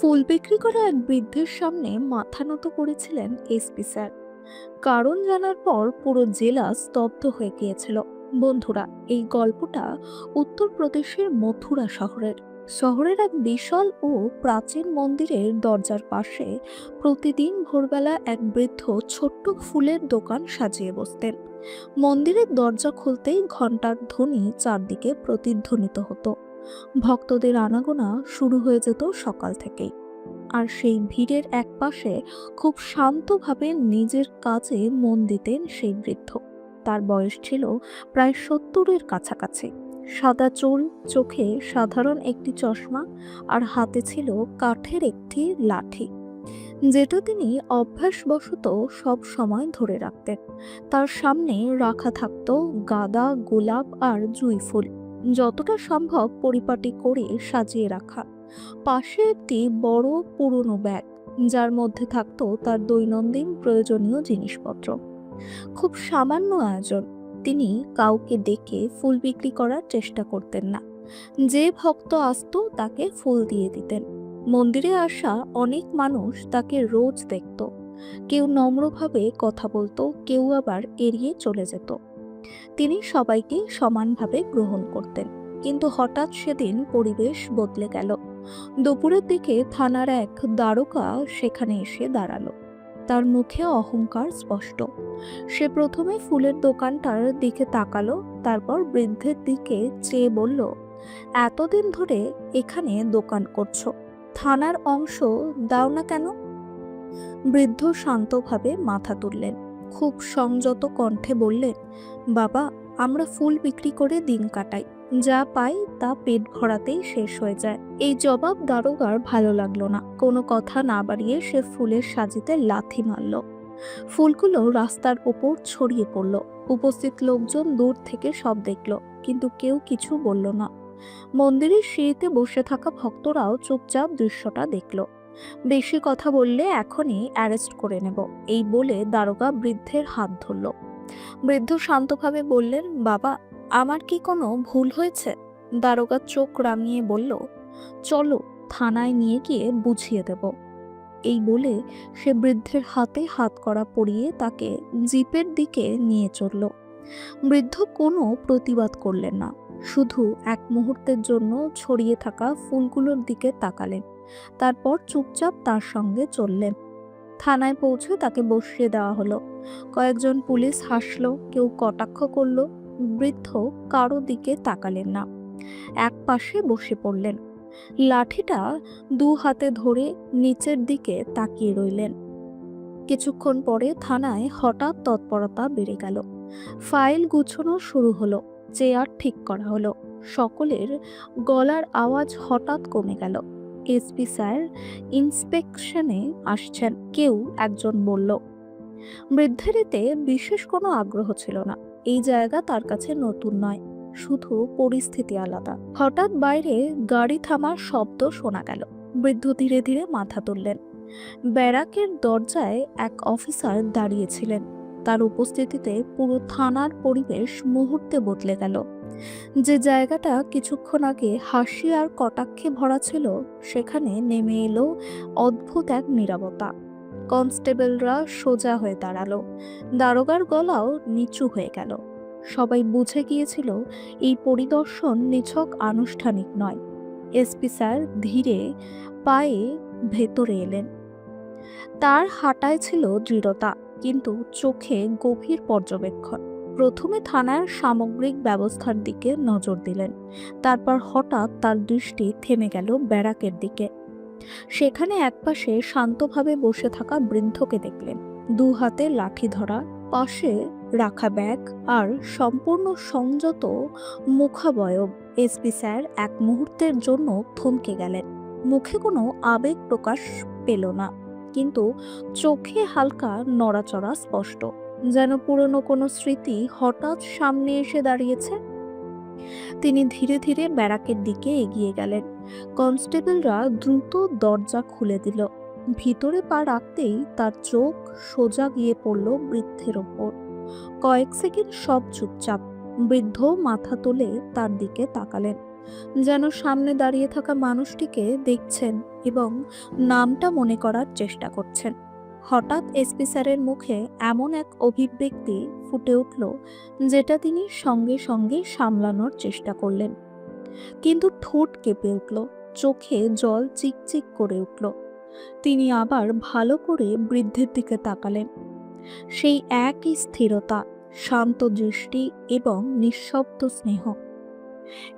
ফুল বিক্রি করা এক বৃদ্ধের সামনে মাথা নত করেছিলেন এসপি স্যার। কারণ জানার পর পুরো জেলা স্তব্ধ হয়ে গিয়েছিল। বন্ধুরা, এই গল্পটা উত্তরপ্রদেশের মথুরা শহরের। শহরের এক বিশাল ও প্রাচীন মন্দিরের দরজার পাশে প্রতিদিন ভোরবেলা এক বৃদ্ধ ছোট্ট ফুলের দোকান সাজিয়ে বসতেন। মন্দিরের দরজা খুলতেই ঘণ্টার ধ্বনি চারদিকে প্রতিধ্বনিত হতো। ভক্তদের আনাগোনা শুরু হয়ে যেত সকাল থেকেই। আর সেই ভিড়ের একপাশে খুব শান্তভাবে নিজের কাজে মন দিতেন সেই বৃদ্ধ। তার বয়স ছিল প্রায় সত্তরের কাছাকাছি। সাদা চুল, চোখে সাধারণ একটি চশমা আর হাতে ছিল কাঠের একটি লাঠি। যেটা তিনি অভ্যাসবশত সব সময় ধরে রাখতেন। তার সামনে রাখা থাকত গাদা গোলাপ আর জুঁই ফুল। যতটা সম্ভব পরিপাটি করে সাজিয়ে রাখা। পাশে একটি বড় পুরনো ব্যাগ, যার মধ্যে থাকতো তার দৈনন্দিন প্রয়োজনীয় জিনিসপত্র। খুব সামান্য আয়োজন, তিনি কাউকে ডেকে ফুল বিক্রি করার চেষ্টা করতেন না। যে ভক্ত আসতো তাকে ফুল দিয়ে দিতেন। মন্দিরে আসা অনেক মানুষ তাকে রোজ দেখত। কেউ নম্রভাবে কথা বলতো, কেউ আবার এড়িয়ে চলে যেত। তিনি সবাইকে সমানভাবে গ্রহণ করতেন। কিন্তু হঠাৎ সেদিন পরিবেশ বদলে গেল। দুপুরের দিকে থানার এক দ্বারকা সেখানে এসে দাঁড়াল। তার মুখে অহংকার স্পষ্ট। সে প্রথমে ফুলের দোকানটার দিকে তাকালো, তারপর বৃদ্ধের দিকে চেয়ে বলল, এতদিন ধরে এখানে দোকান করছ। থানার অংশ দাও না কেন? বৃদ্ধ শান্তভাবে মাথা তুললেন। খুব সংযত কণ্ঠে বললেন, বাবা, আমরা ফুল বিক্রি করে দিন কাটাই। যা পাই তা পেট ভরাতেই শেষ হয়ে যায়। এই জবাব দারোগার ভালো লাগল না। কোনো কথা না বাড়িয়ে সে ফুলের সাজিতে লাথি মারল। ফুলগুলো রাস্তার ওপর ছড়িয়ে পড়ল। উপস্থিত লোকজন দূর থেকে সব দেখল, কিন্তু কেউ কিছু বলল না। মন্দিরের সিঁড়িতে বসে থাকা ভক্তরাও চুপচাপ দৃশ্যটা দেখল। বেশি কথা বললে এখনই অ্যারেস্ট করে নেব। এই বলে দারোগা বৃদ্ধের হাত ধরল। বৃদ্ধ শান্তভাবে বললেন, বাবা, আমার কি কোনো ভুল হয়েছে? দারোগা চোখ রাঙিয়ে বলল, চলো, থানায় নিয়ে গিয়ে বুঝিয়ে দেব। এই বলে সে বৃদ্ধের হাতে হাত করা পরিয়ে তাকে জিপের দিকে নিয়ে চলল। বৃদ্ধ কোনো প্রতিবাদ করলেন না, শুধু এক মুহূর্তের জন্য ছড়িয়ে থাকা ফুলগুলোর দিকে তাকালেন। তারপর চুপচাপ তার সঙ্গে চললেন থানায় পৌঁছে তাকে বসিয়ে দেওয়া হলো। কয়েকজন পুলিশ হাসলো, কেউ কটাক্ষ করল, বৃদ্ধ কারও দিকে তাকালেন না। এক পাশে বসে পড়লেন। লাঠিটা দু হাতে ধরে নিচের দিকে তাকিয়ে রইলেন। কিছুক্ষণ পরে থানায় হঠাৎ তৎপরতা বেড়ে গেল। ফাইল গুছানো শুরু হলো, চেয়ার ঠিক করা হলো। সকলের গলার আওয়াজ হঠাৎ কমে গেল। এসপি স্যার ইন্সপেকশনে আসছেন। কেউ একজন বলল বৃদ্ধের এতে বিশেষ কোনো আগ্রহ ছিল না। এই জায়গা তার কাছে নতুন নয়। শুধু পরিস্থিতি আলাদা। হঠাৎ বাইরে গাড়ি থামার শব্দ শোনা গেল। বৃদ্ধ ধীরে ধীরে মাথা তুললেন। ব্যারাকের দরজায় এক অফিসার দাঁড়িয়েছিলেন। তার উপস্থিতিতে পুরো থানার পরিবেশ মুহূর্তে বদলে গেল। যে জায়গাটা কিছুক্ষণ আগে হাসি আর কটাক্ষে ভরা ছিল, সেখানে নেমে এলো অদ্ভুত এক নীরবতা। কনস্টেবলরা সোজা হয়ে দাঁড়াল। দারোগার গলাও নিচু হয়ে গেল। সবাই বুঝে গিয়েছিল, এই পরিদর্শন নিছক আনুষ্ঠানিক নয়। এসপি স্যার ধীরে পায়ে ভেতরে এলেন। তার হাঁটায় ছিল দৃঢ়তা, কিন্তু চোখে গভীর পর্যবেক্ষণ। প্রথমে থানার সামগ্রিক ব্যবস্থার দিকে নজর দিলেন। তারপর হঠাৎ তার দৃষ্টি থেমে গেল ব্যারাকের দিকে। সেখানে একপাশে শান্তভাবে বসে থাকা বৃদ্ধকে দেখলেন। দু হাতে লাঠি ধরা, পাশে রাখা ব্যাগ আর সম্পূর্ণ সংযত মুখাবয়ব এসপি স্যার এক মুহূর্তের জন্য থমকে গেলেন। মুখে কোনো আবেগ প্রকাশ পেল না, কিন্তু চোখে হালকা নড়াচড়া স্পষ্ট। যেন পুরনো কোনো স্মৃতি হঠাৎ সামনে এসে দাঁড়িয়েছে। তিনি ধীরে ধীরে ব্যারাকের দিকে এগিয়ে গেলেন। কনস্টেবলরা দ্রুত দরজা খুলে দিল। ভিতরে পা রাখতেই তার চোখ সোজা গিয়ে পড়ল বৃদ্ধের ওপর। কয়েক সেকেন্ড সব চুপচাপ। বৃদ্ধ মাথা তুলে তার দিকে তাকালেন। যেন সামনে দাঁড়িয়ে থাকা মানুষটিকে দেখছেন এবং নামটা মনে করার চেষ্টা করছেন। হঠাৎ এসপি স্যারের মুখে এমন এক অভিব্যক্তি ফুটে উঠল, যেটা তিনি সঙ্গে সঙ্গে সামলানোর চেষ্টা করলেন। কিন্তু ঠোঁট কেঁপে উঠল, চোখে জল চিকচিক করে উঠল। তিনি আবার ভালো করে বৃদ্ধের দিকে তাকালেন। সেই একই স্থিরতা, শান্ত দৃষ্টি এবং নিঃশব্দ স্নেহ।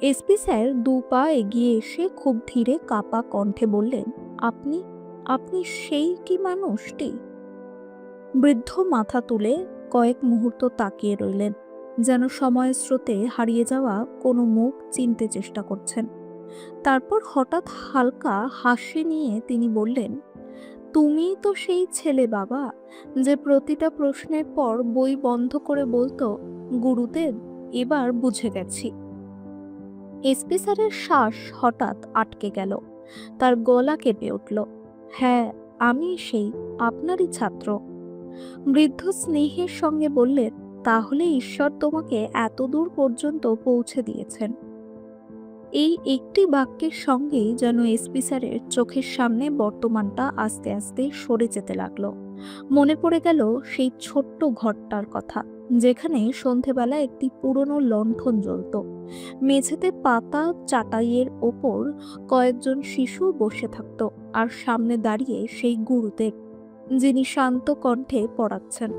এসপি স্যার দু পা এগিয়ে এসে খুব ধীরে কাপা কণ্ঠে বললেন, আপনি আপনি সেই কি মানুষটি? বৃদ্ধ মাথা তুলে কয়েক মুহূর্ত তাকিয়ে রইলেন, যেন সময়ের স্রোতে হারিয়ে যাওয়া কোনো মুখ চিনতে চেষ্টা করছেন। তারপর হঠাৎ হালকা হাসি নিয়ে তিনি বললেন তুমিই তো সেই ছেলে বাবা যে প্রতিটা প্রশ্নের পর বই বন্ধ করে বলতো, গুরুদেব, এবার বুঝে গেছি। এসপি স্যারের শ্বাস হঠাৎ আটকে গেল, তার গলা কেঁপে উঠল। হ্যাঁ আমি সেই, আপনারই ছাত্র। বৃদ্ধ স্নেহের সঙ্গে বললেন, তাহলে ঈশ্বর তোমাকে এত দূর পর্যন্ত পৌঁছে দিয়েছেন। এই একটি বাক্যের সঙ্গেই যেন এসপি স্যারের চোখের সামনে বর্তমানটা আস্তে আস্তে সরে যেতে লাগল। মনে পড়ে গেল সেই ছোট্ট ঘরটার কথা। যেখানে সন্ধেবেলা একটি পুরনো লণ্ঠন জ্বলত। মেঝেতে পাতা চাটাইয়ের ওপর কয়েকজন শিশু বসে থাকত আর সামনে দাঁড়িয়ে সেই গুরুদেব, যিনি শান্ত কণ্ঠে পড়াচ্ছেন।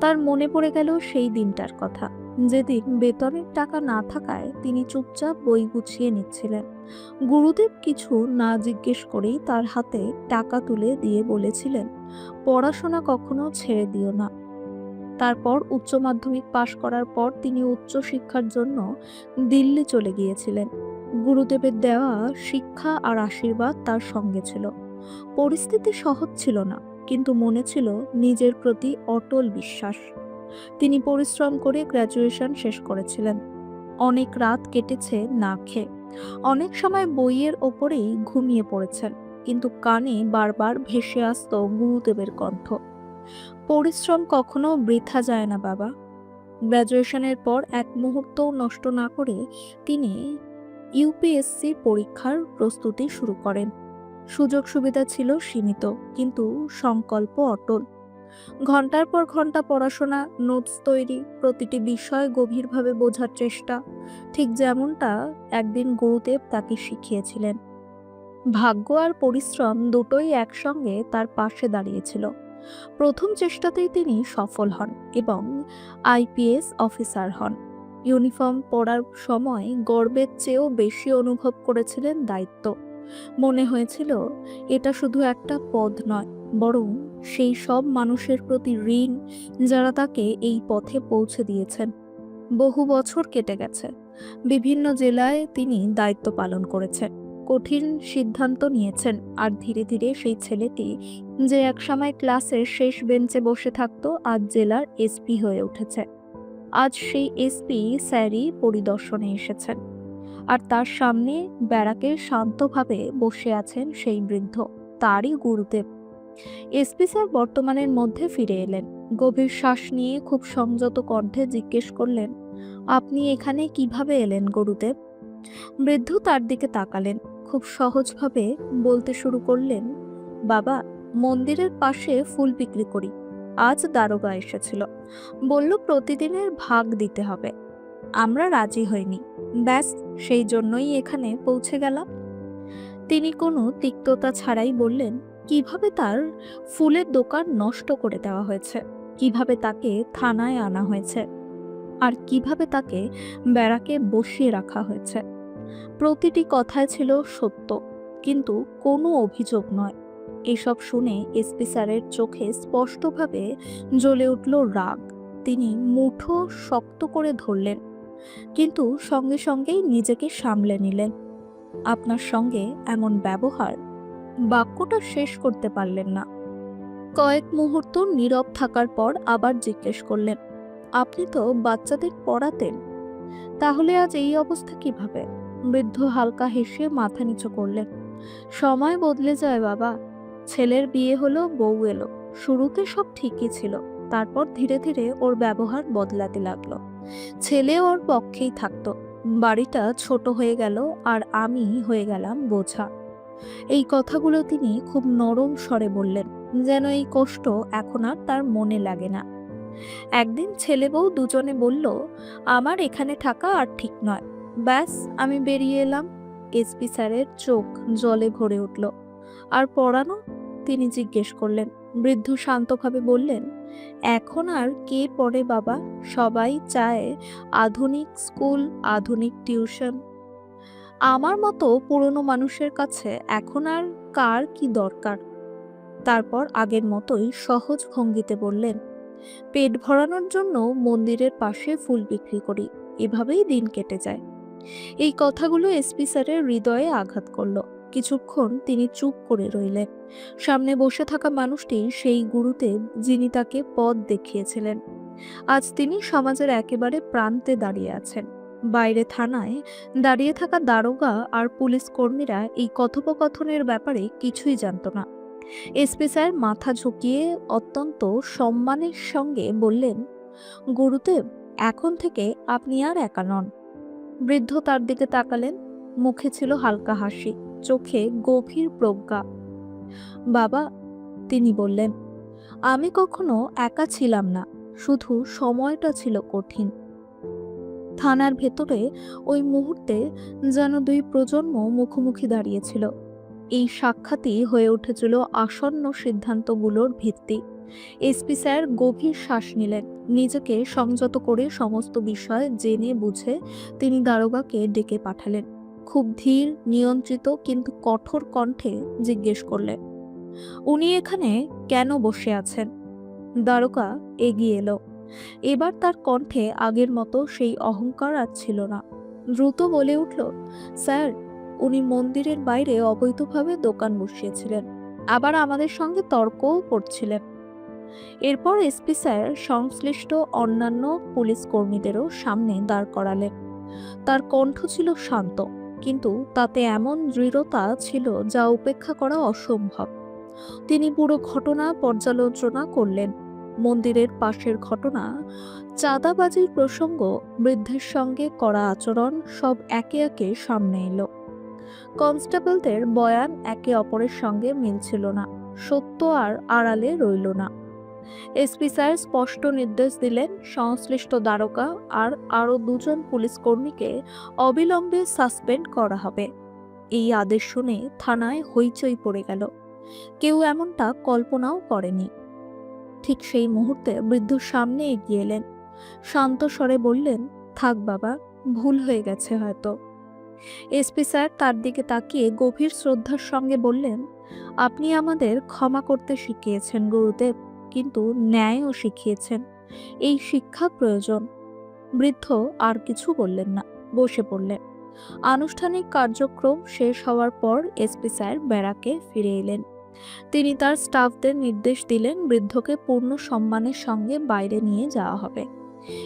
তার মনে পড়ে গেল সেই দিনটার কথা। যেদিন বেতনের টাকা না থাকায় তিনি চুপচাপ বই গুছিয়ে নিচ্ছিলেন। গুরুদেব কিছু না জিজ্ঞেস করেই তার হাতে টাকা তুলে দিয়ে বলেছিলেন, পড়াশোনা কখনো ছেড়ে দিও না। তারপর উচ্চ মাধ্যমিক পাশ করার পর তিনি উচ্চ শিক্ষার জন্য দিল্লি চলে গিয়েছিলেন। গুরুদেবের দেওয়া শিক্ষা আর আশীর্বাদ তার সঙ্গে ছিল। পরিস্থিতি সহজ ছিল না, কিন্তু মনে ছিল নিজের প্রতি অটল বিশ্বাস। তিনি পরিশ্রম করে গ্র্যাজুয়েশন শেষ করেছিলেন। অনেক রাত কেটেছে না খেয়ে। অনেক সময় বইয়ের ওপরেই ঘুমিয়ে পড়েছেন, কিন্তু কানে বারবার ভেসে আসতো গুরুদেবের কণ্ঠ। পরিশ্রম কখনো বৃথা যায় না, বাবা। গ্র্যাজুয়েশনের পর এক মুহূর্তও নষ্ট না করে তিনি ইউপিএসসি পরীক্ষার প্রস্তুতি শুরু করেন। সুযোগ সুবিধা ছিল সীমিত, কিন্তু সংকল্প অটল। ঘণ্টার পর ঘণ্টা পড়াশোনা, নোটস তৈরি, প্রতিটি বিষয় গভীরভাবে বোঝার চেষ্টা, ঠিক যেমনটা একদিন গুরুদেব তাকে শিখিয়েছিলেন। ভাগ্য আর পরিশ্রম দুটোই একসঙ্গে তার পাশে দাঁড়িয়েছিল। প্রথম চেষ্টাতেই তিনি সফল হন এবং আইপিএস অফিসার হন। ইউনিফর্ম পরার সময় গর্বের চেয়েও বেশি অনুভব করেছিলেন দায়িত্ব। মনে হয়েছিল, এটা শুধু একটা পদ নয়, বরং সেই সব মানুষের প্রতি ঋণ যারা তাকে এই পথে পৌঁছে দিয়েছেন। বহু বছর কেটে গেছে। বিভিন্ন জেলায় তিনি দায়িত্ব পালন করেছেন। কঠিন সিদ্ধান্ত নিয়েছেন আর ধীরে ধীরে সেই ছেলেটি যে একসময় ক্লাসের শেষ বেঞ্চে বসে থাকতো, আজ জেলার এসপি হয়ে উঠেছে। আজ সেই এসপি স্যারই পরিদর্শনে এসেছেন। আর তার সামনে ব্যারাকে শান্তভাবে বসে আছেন সেই বৃদ্ধ, তারই গুরুদেব। এসপি স্যার বর্তমানের মধ্যে ফিরে এলেন। গভীর শ্বাস নিয়ে খুব সংযত কণ্ঠে জিজ্ঞেস করলেন, আপনি এখানে কীভাবে এলেন গুরুদেব? বৃদ্ধ তার দিকে তাকালেন। খুব সহজভাবে বলতে শুরু করলেন, বাবা, মন্দিরের পাশে ফুল বিক্রি করি। আজ দারোগা এসেছিল। বলল, প্রতিদিনের ভাগ দিতে হবে। আমরা রাজি হইনি। ব্যাস, সেই জন্যই এখানে পৌঁছে গেলাম। তিনি কোনো তিক্ততা ছাড়াই বললেন, কীভাবে তার ফুলের দোকান নষ্ট করে দেওয়া হয়েছে? কীভাবে তাকে থানায় আনা হয়েছে? আর কীভাবে তাকে ব্যারাকে বসিয়ে রাখা হয়েছে। প্রতিটি কথায় ছিল সত্য, কিন্তু কোনো অভিযোগ নয়। এসব শুনে এসপি স্যারের চোখে স্পষ্টভাবে জ্বলে উঠল রাগ। তিনি মুঠো শক্ত করে ধরলেন, কিন্তু সঙ্গে সঙ্গেই নিজেকে সামলে নিলেন। আপনার সঙ্গে এমন ব্যবহার বাক্যটা শেষ করতে পারলেন না। কয়েক মুহূর্ত নীরব থাকার পর আবার জিজ্ঞেস করলেন আপনি তো বাচ্চাদের পড়াতেন। তাহলে আজ এই অবস্থা কীভাবে? বৃদ্ধ হালকা হেসে মাথা নিচু করলেন। সময় বদলে যায় বাবা। ছেলের বিয়ে হলো, বউ এলো। শুরুতে সব ঠিকই ছিল। তারপর ধীরে ধীরে ওর ব্যবহার বদলাতে লাগল। ছেলে ওর পক্ষেই থাকতো। বাড়িটা ছোট হয়ে গেল আর আমি হয়ে গেলাম বোঝা। এই কথাগুলো তিনি খুব নরম স্বরে বললেন, যেন এই কষ্ট এখন আর তার মনে লাগে না। একদিন ছেলে বউ দুজনে বলল, আমার এখানে থাকা আর ঠিক নয়। ব্যাস, আমি বেরিয়ে এলাম। এসপি স্যারের চোখ জলে ভরে উঠল। আর পড়ানো? তিনি জিজ্ঞেস করলেন। বৃদ্ধ শান্তভাবে বললেন, এখন আর কে পড়ে বাবা? সবাই চায় আধুনিক স্কুল, আধুনিক টিউশন। আমার মতো পুরনো মানুষের কাছে এখন আর কার কি দরকার? তারপর আগের মতোই সহজ ভঙ্গিতে বললেন পেট ভরানোর জন্য মন্দিরের পাশে ফুল বিক্রি করি। এভাবেই দিন কেটে যায়। এই কথাগুলো এসপি স্যারের হৃদয়ে আঘাত করল। কিছুক্ষণ তিনি চুপ করে রইলেন। সামনে বসে থাকা মানুষটি সেই গুরুতে যিনি তাকে পথ দেখিয়েছিলেন। আজ তিনি সমাজের একেবারে প্রান্তে দাঁড়িয়ে আছেন। বাইরে থানায় দাঁড়িয়ে থাকা দারোগা আর পুলিশ কর্মীরা এই কথোপকথনের ব্যাপারে কিছুই জানত না। এসপি স্যার মাথা ঝুঁকিয়ে অত্যন্ত সম্মানের সঙ্গে বললেন, গুরুদেব, এখন থেকে আপনি আর একা নন। বৃদ্ধ তার দিকে তাকালেন। মুখে ছিল হালকা হাসি, চোখে গভীর প্রজ্ঞা। বাবা, তিনি বললেন, আমি কখনো একা ছিলাম না, শুধু সময়টা ছিল কঠিন। থানার ভেতরে ওই মুহূর্তে যেন দুই প্রজন্ম মুখোমুখি দাঁড়িয়েছিল এই সাক্ষাৎই হয়ে উঠেছিল আসন্ন সিদ্ধান্তগুলোর ভিত্তি। এসপি স্যার গভীর শ্বাস নিলেন। নিজেকে সংযত করে সমস্ত বিষয় জেনে বুঝে তিনি দারোগাকে ডেকে পাঠালেন। খুব ধীর, নিয়ন্ত্রিত কিন্তু কঠোর কণ্ঠে জিজ্ঞেস করলেন, উনি এখানে কেন বসে আছেন? দারোগা এগিয়ে এলো। এবার তার কণ্ঠে আগের মতো সেই অহংকার আর ছিল না। দ্রুত বলে উঠল, স্যার উনি মন্দিরের বাইরে অবৈধভাবে দোকান বসিয়েছিলেন। আবার আমাদের সঙ্গে তর্কও করছিলেন। এরপর এসপি স্যার সংশ্লিষ্ট অন্যান্য পুলিশ কর্মীদেরও সামনে দাঁড় করালেন। তার কণ্ঠ ছিল শান্ত, কিন্তু তাতে এমন দৃঢ়তা ছিল যা উপেক্ষা করা অসম্ভব। তিনি পুরো ঘটনা পর্যালোচনা করলেন। মন্দিরের পাশের ঘটনা, চাঁদাবাজির প্রসঙ্গ, বৃদ্ধের সঙ্গে করা আচরণ সব একে একে সামনে এলো। কনস্টেবলদের বয়ান একে অপরের সঙ্গে মিলছিল না, সত্য আর আড়ালে রইল না। এসপি স্যার স্পষ্ট নির্দেশ দিলেন সংশ্লিষ্ট দ্বারকা আর আরও দুজন পুলিশ কর্মীকে অবিলম্বে সাসপেন্ড করা হবে। এই আদেশ শুনে থানায় হইচই পড়ে গেল। কেউ এমনটা কল্পনাও করেনি। ঠিক সেই মুহূর্তে বৃদ্ধ সামনে এগিয়ে এলেন। শান্ত স্বরে বললেন, থাক বাবা, ভুল হয়ে গেছে হয়তো। এসপি স্যার তার দিকে তাকিয়ে গভীর শ্রদ্ধার সঙ্গে বললেন, আপনি আমাদের ক্ষমা করতে শিখিয়েছেন, গুরুদেব, কিন্তু ন্যায়ও শিখিয়েছেন। এই শিক্ষা প্রয়োজন বৃদ্ধ আর কিছু বললেন না, বসে পড়লেন। আনুষ্ঠানিক কার্যক্রম শেষ হওয়ার পর এসপি স্যার ব্যারাকে ফিরে এলেন। তিনি তার স্টাফদের নির্দেশ দিলেন বৃদ্ধকে পূর্ণ সম্মানের সঙ্গে বাইরে নিয়ে যাওয়া হবে।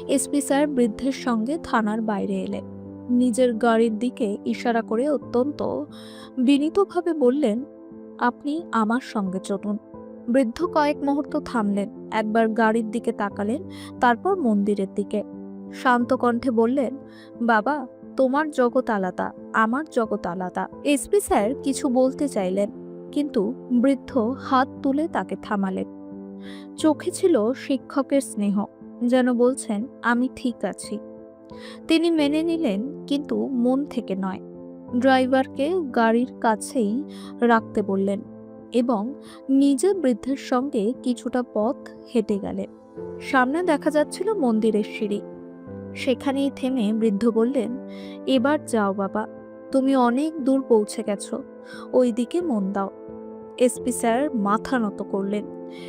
এসপি স্যার বৃদ্ধের সঙ্গে থানার বাইরে এলেন। নিজের গাড়ির দিকে ইশারা করে অত্যন্ত বিনীতভাবে বললেন, আপনি আমার সঙ্গে চলুন। বৃদ্ধ কয়েক মুহূর্ত থামলেন, একবার গাড়ির দিকে তাকালেন, তারপর মন্দিরের দিকে। শান্ত কণ্ঠে বললেন, বাবা, তোমার জগৎ আলাদা, আমার জগৎ আলাদা। এসপি স্যার কিছু বলতে চাইলেন, কিন্তু বৃদ্ধ হাত তুলে তাকে থামালেন। চোখে ছিল শিক্ষকের স্নেহ, যেন বলছেন, আমি ঠিক আছি। তিনি মেনে নিলেন, কিন্তু মন থেকে নয়। ড্রাইভারকে গাড়ির কাছেই রাখতে বললেন এবং নিজে বৃদ্ধের সঙ্গে কিছুটা পথ হেঁটে গেলেন। সামনে দেখা যাচ্ছিল মন্দিরের সিঁড়ি। সেখানেই থেমে বৃদ্ধ বললেন, এবার যাও বাবা, তুমি অনেক দূর পৌঁছে গেছো। ওই দিকে মন দাও। এসপি স্যার মাথা নত করলেন।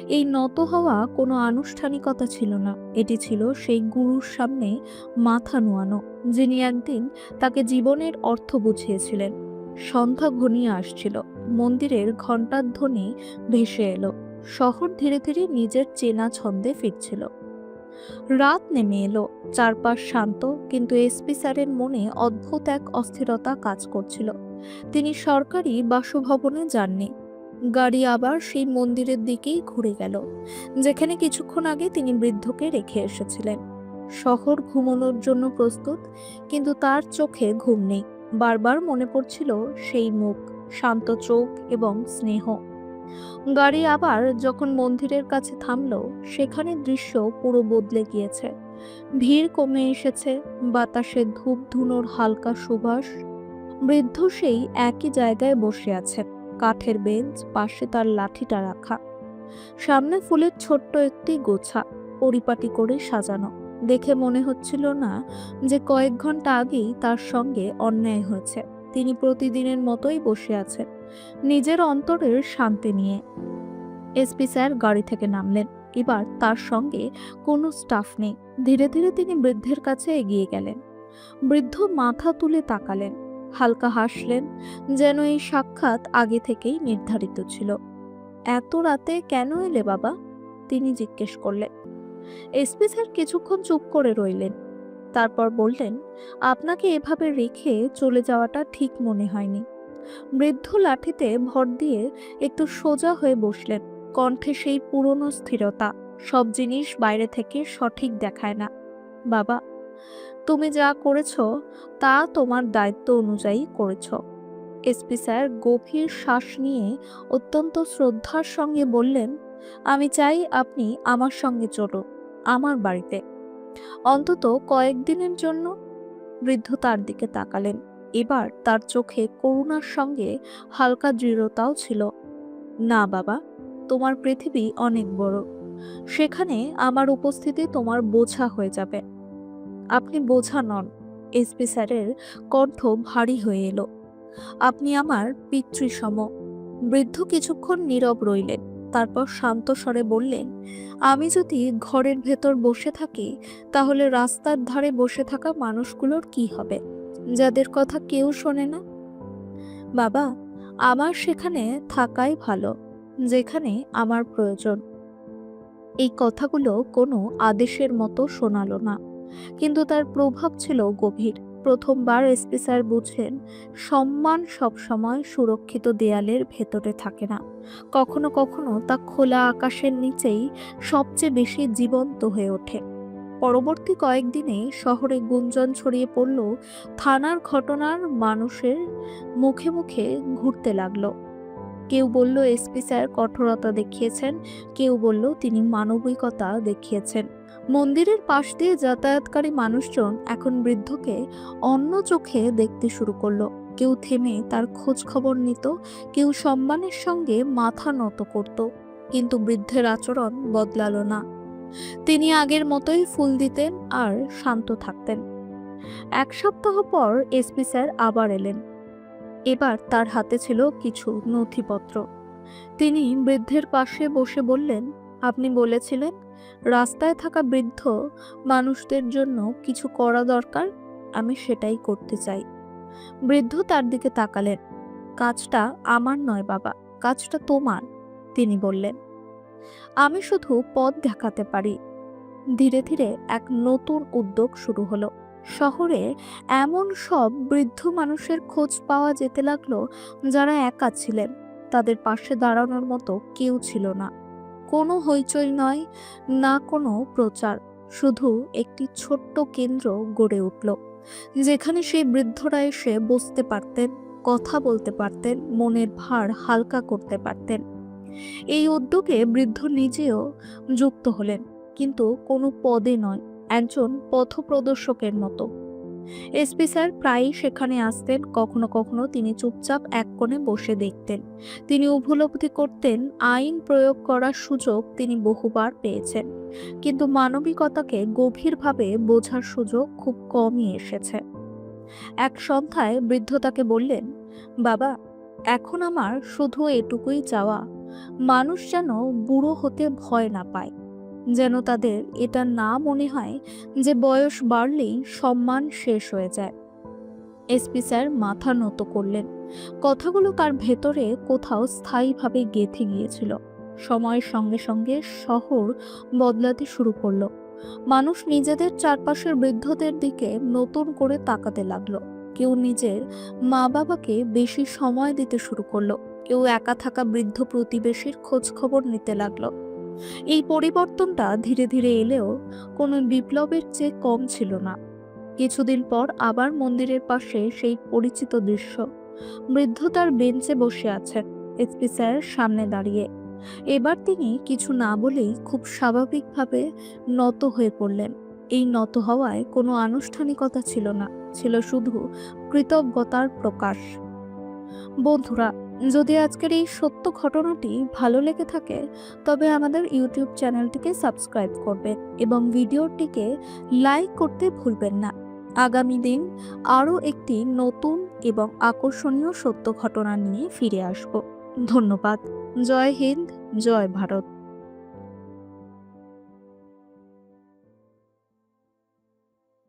এই নত হওয়া কোনো আনুষ্ঠানিকতা ছিল না। এটি ছিল সেই গুরুর সামনে মাথা নোয়ানো, যিনি একদিন তাকে জীবনের অর্থ বুঝিয়েছিলেন। সন্ধ্যা ঘনিয়ে আসছিল। মন্দিরের ঘণ্টার ধ্বনি ভেসে এলো। শহর ধীরে ধীরে নিজের চেনা ছন্দে ফিরছিল। রাত নেমে এলো। চারপাশ শান্ত, কিন্তু এসপি স্যারের মনে অদ্ভুত এক অস্থিরতা কাজ করছিল। তিনি সরকারি বাসভবনে যাননি। গাড়ি আবার সেই মন্দিরের দিকেই ঘুরে গেল, যেখানে কিছুক্ষণ আগে তিনি বৃদ্ধকে রেখে এসেছিলেন। শহর ঘুমানোর জন্য প্রস্তুত, কিন্তু তার চোখে ঘুম নেই। বারবার মনে পড়ছিল সেই মুখ, শান্ত চোখ এবং স্নেহ। গাড়ি আবার যখন মন্দিরের কাছে থামল, সেখানে দৃশ্য পুরো বদলে গিয়েছে। ভিড় কমে এসেছে, বাতাসে ধূপ ধুনোর হালকা সুবাস। বৃদ্ধ সেই একই জায়গায় বসে আছেন। কাঠের বেঞ্চ, পাশে তার লাঠিটা রাখা। সামনে ফুলের ছোট্ট একটি গোছা, পরিপাটি করে সাজানো। দেখে মনে হচ্ছিল না যে কয়েক ঘণ্টা আগেই তার সঙ্গে অন্যায় হয়েছে। তিনি প্রতিদিনের মতোই বসে আছেন, নিজের অন্তরের শান্তি নিয়ে। এসপি স্যার গাড়ি থেকে নামলেন। এবার তার সঙ্গে কোনো স্টাফ নেই। ধীরে ধীরে তিনি বৃদ্ধের কাছে এগিয়ে গেলেন। বৃদ্ধ মাথা তুলে তাকালেন। হালকা হাসলেন, যেন এই সাক্ষাৎ আগে থেকেই নির্ধারিত ছিল। এত রাতে কেন এলে বাবা? তিনি জিজ্ঞেস করলেন। এসপি স্যার কিছুক্ষণ চুপ করে রইলেন। তারপর বললেন, আপনাকে এভাবে রেখে চলে যাওয়াটা ঠিক মনে হয়নি। বৃদ্ধ লাঠিতে ভর দিয়ে একটু সোজা হয়ে বসলেন। কণ্ঠে সেই পুরনো স্থিরতা। সব জিনিস বাইরে থেকে সঠিক দেখায় না। বাবা তুমি যা করেছ, তা তোমার দায়িত্ব অনুযায়ী করেছ। এসপি স্যার গভীর শ্বাস নিয়ে অত্যন্ত শ্রদ্ধার সঙ্গে বললেন, আমি চাই আপনি আমার সঙ্গে চলুন, আমার বাড়িতে। অন্তত কয়েকদিনের জন্য? বৃদ্ধ তার দিকে তাকালেন। এবার তার চোখে করুণার সঙ্গে হালকা দৃঢ়তাও ছিল। না বাবা, তোমার পৃথিবী অনেক বড়। সেখানে আমার উপস্থিতি তোমার বোঝা হয়ে যাবে। আপনি বোঝা নন। এসপি স্যারের কণ্ঠ ভারী হয়ে এলো। আপনি আমার পিতৃসম। বৃদ্ধ কিছুক্ষণ নীরব রইলেন, তারপর শান্ত স্বরে বললেন, আমি যদি ঘরের ভেতর বসে থাকি, তাহলে রাস্তার ধারে বসে থাকা মানুষগুলোর কি হবে? যাদের কথা কেউ শোনে না? বাবা, আমার সেখানে থাকাই ভালো, যেখানে আমার প্রয়োজন। এই কথাগুলো কোনো আদেশের মতো শোনালো না। কিন্তু তার প্রভাব ছিল গভীর। প্রথমবার এসপি স্যার বুঝলেন, সম্মান সবসময় সুরক্ষিত দেয়ালের ভেতরে থাকে না। কখনো কখনো তা খোলা আকাশের নিচেই সবচেয়ে বেশি জীবন্ত হয়ে ওঠে। পরবর্তী কয়েকদিনে শহরে গুঞ্জন ছড়িয়ে পড়ল, থানার ঘটনার মানুষের মুখে মুখে ঘুরতে লাগল। কেউ বলল এসপি স্যার কঠোরতা দেখিয়েছেন। কেউ বলল, তিনি মানবিকতা দেখিয়েছেন। মন্দিরের পাশ দিয়ে যাতায়াতকারী মানুষজন এখন বৃদ্ধকে অন্য চোখে দেখতে শুরু করল। কেউ থেমে তার খোঁজ খবর নিত, কেউ সম্মানের সঙ্গে মাথা নত করত, কিন্তু বৃদ্ধের আচরণ বদলালো না। তিনি আগের মতোই ফুল দিতেন আর শান্ত থাকতেন। এক সপ্তাহ পর এসপি স্যার আবার এলেন। এবার তার হাতে ছিল কিছু নথিপত্র। তিনি বৃদ্ধের পাশে বসে বললেন, আপনি বলেছিলেন রাস্তায় থাকা বৃদ্ধ মানুষদের জন্য কিছু করা দরকার, আমি সেটাই করতে চাই বৃদ্ধ তার দিকে তাকালেন, কাজটা আমার নয় বাবা, কাজটা তোমার তিনি বললেন। আমি শুধু পথ দেখাতে পারি ধীরে ধীরে এক নতুন উদ্যোগ শুরু হলো। শহরে এমন সব বৃদ্ধ মানুষের খোঁজ পাওয়া যেতে লাগল যারা একা ছিলেন। তাদের পাশে দাঁড়ানোর মতো কেউ ছিল না। কোনো হইচই নয়, না কোনো প্রচার। শুধু একটি ছোট্ট কেন্দ্র গড়ে উঠল, যেখানে সেই বৃদ্ধরা এসে বসতে পারতেন, কথা বলতে পারতেন, মনের ভার হালকা করতে পারতেন। এই উদ্যোগে বৃদ্ধ নিজেও যুক্ত হলেন, কিন্তু কোনো পদে নয়। একজন পথপ্রদর্শকের মতো। এসপি স্যার প্রায়ই সেখানে আসতেন, কখনো কখনো তিনি চুপচাপ এক কোণে বসে দেখতেন। তিনি উপলব্ধি করতেন, আইন প্রয়োগ করার সুযোগ তিনি বহুবার পেয়েছেন। কিন্তু মানবিকতাকে গভীরভাবে বোঝার সুযোগ খুব কমই এসেছে। এক সন্ধ্যায় বৃদ্ধ তাকে বললেন, বাবা, এখন আমার শুধু এটুকুই চাওয়া। মানুষ যেন বুড়ো হতে ভয় না পায়। যেন তাদের এটা না মনে হয় যে বয়স বাড়লেই সম্মান শেষ হয়ে যায়। এসপি স্যার মাথা নত করলেন। কথাগুলো তার ভেতরে কোথাও স্থায়ীভাবে গেঁথে গিয়েছিল। সময়ের সঙ্গে সঙ্গে শহর বদলাতে শুরু করল। মানুষ নিজেদের চারপাশের বৃদ্ধদের দিকে নতুন করে তাকাতে লাগল। কেউ নিজের মা বাবাকে বেশি সময় দিতে শুরু করল। কেউ একা থাকা বৃদ্ধ প্রতিবেশীর খোঁজ খবর নিতে লাগল। এই পরিবর্তনটা ধীরে ধীরে এলেও কোনো বিপ্লবের চেয়ে কম ছিল না। কিছুদিন পর আবার মন্দিরের পাশে সেই পরিচিত দৃশ্য। বৃদ্ধ তার বেঞ্চে বসে আছেন এসপি স্যার সামনে দাঁড়িয়ে। এবার তিনি কিছু না বলেই খুব স্বাভাবিকভাবে নত হয়ে পড়লেন। এই নত হওয়ায় কোনো আনুষ্ঠানিকতা ছিল না, ছিল শুধু কৃতজ্ঞতার প্রকাশ। বন্ধুরা যদি আজকের এই সত্য ঘটনাটি ভালো লেগে থাকে, তবে আমাদের ইউটিউব চ্যানেলটিকে সাবস্ক্রাইব করবেন এবং ভিডিওটিকে লাইক করতে ভুলবেন না। আগামী দিন আরও একটি নতুন এবং আকর্ষণীয় সত্য ঘটনা নিয়ে ফিরে আসব। ধন্যবাদ। জয় হিন্দ, জয় ভারত।